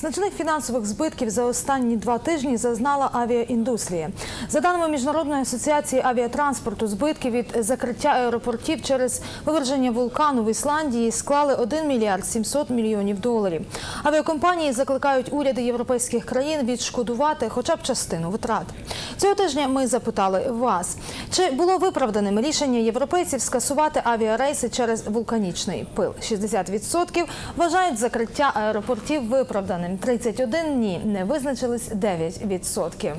Значних фінансових збитків за останні два тижні зазнала авіаіндустрія. За даними Міжнародної асоціації авіатранспорту, збитки від закриття аеропортів через виверження вулкану в Ісландії склали 1 мільярд 700 мільйонів доларів. Авіакомпанії закликають уряди європейських країн відшкодувати хоча б частину витрат. Цього тижня ми запитали вас, чи було виправданим рішення європейців скасувати авіарейси через вулканічний пил. 60% вважають закриття аеропортів виправданим. 31% – ні, не визначились 9%.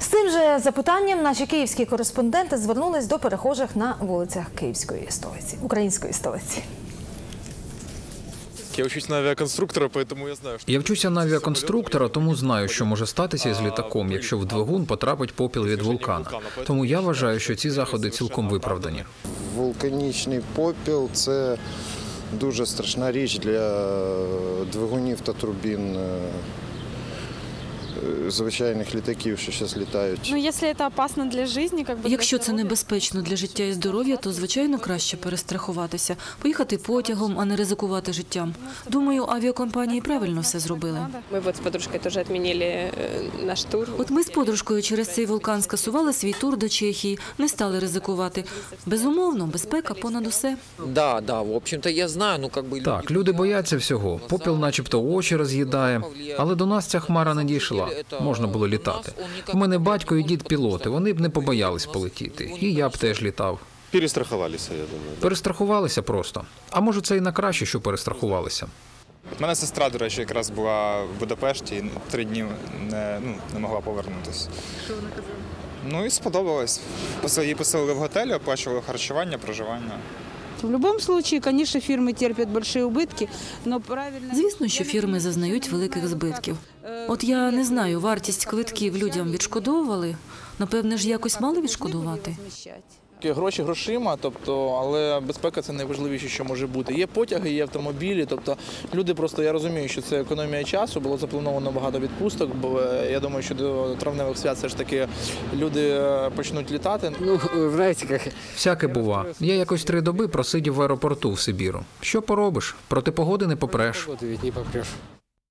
З цим же запитанням наші київські кореспонденти звернулись до перехожих на вулицях Київської столиці, української столиці. Я учусь на авиаконструктора, поэтому я знаю. Я вчуся на авіаконструктора, тому знаю, що може статися з літаком, якщо в двигун потрапить попіл від вулкана. Тому я вважаю, що ці заходи цілком виправдані. Вулканічний попіл це дуже страшна річ для двигунів та турбін е, звичайних літаків, що зараз літають. Ну, если это опасно для жизни, как бы для Якщо це здоровья, небезпечно для життя і здоров'я, то звичайно краще перестрахуватися, поїхати потягом, а не ризикувати життям. Думаю, авіакомпанії правильно все зробили. надо. Мы вот с подружкой тоже отменили э, наш тур. От ми з подружкою через цей вулкан скасували свій тур до Чехії, не стали ризикувати. Безумовно, безпека понад усе. Да, да, в общем-то я знаю, ну как бы... Так, люди бояться всього. Попіл, начебто, очі роз'їдає, але до нас ця хмара не дійшла. Можна було літати. У мене батько і дід пілоти. Вони б не побоялись полетіти. І я б теж літав. Перестраховались, я думаю. Перестрахувалися просто. А може, це і на краще, що перестрахувалися. У мене сестра, до речі, якраз була в Будапешті і три дні не, ну, не могла повернутися. Що вона казала? Ну і сподобалось. Її поселили в готелі, оплачували харчування, проживання. В будь-якому случаї, звісно, фірми терплять великі убитки, але правильно... Звісно, що фірми зазнають великих збитків. От я не знаю, вартість квитків людям відшкодовували. Напевне ж, якось мали відшкодувати. Гроші грошима, тобто, але безпека це найважливіше, що може бути. Є потяги, є автомобілі. Тобто люди просто я розумію, що це економія часу. Було заплановано багато відпусток. Бо е, я думаю, що до травневих свят все ж таки люди е, почнуть літати. Ну, знаете, как... Всяке бува. Я якось три доби просидів в аеропорту в Сибіру. Що поробиш? Проти погоди не попреш.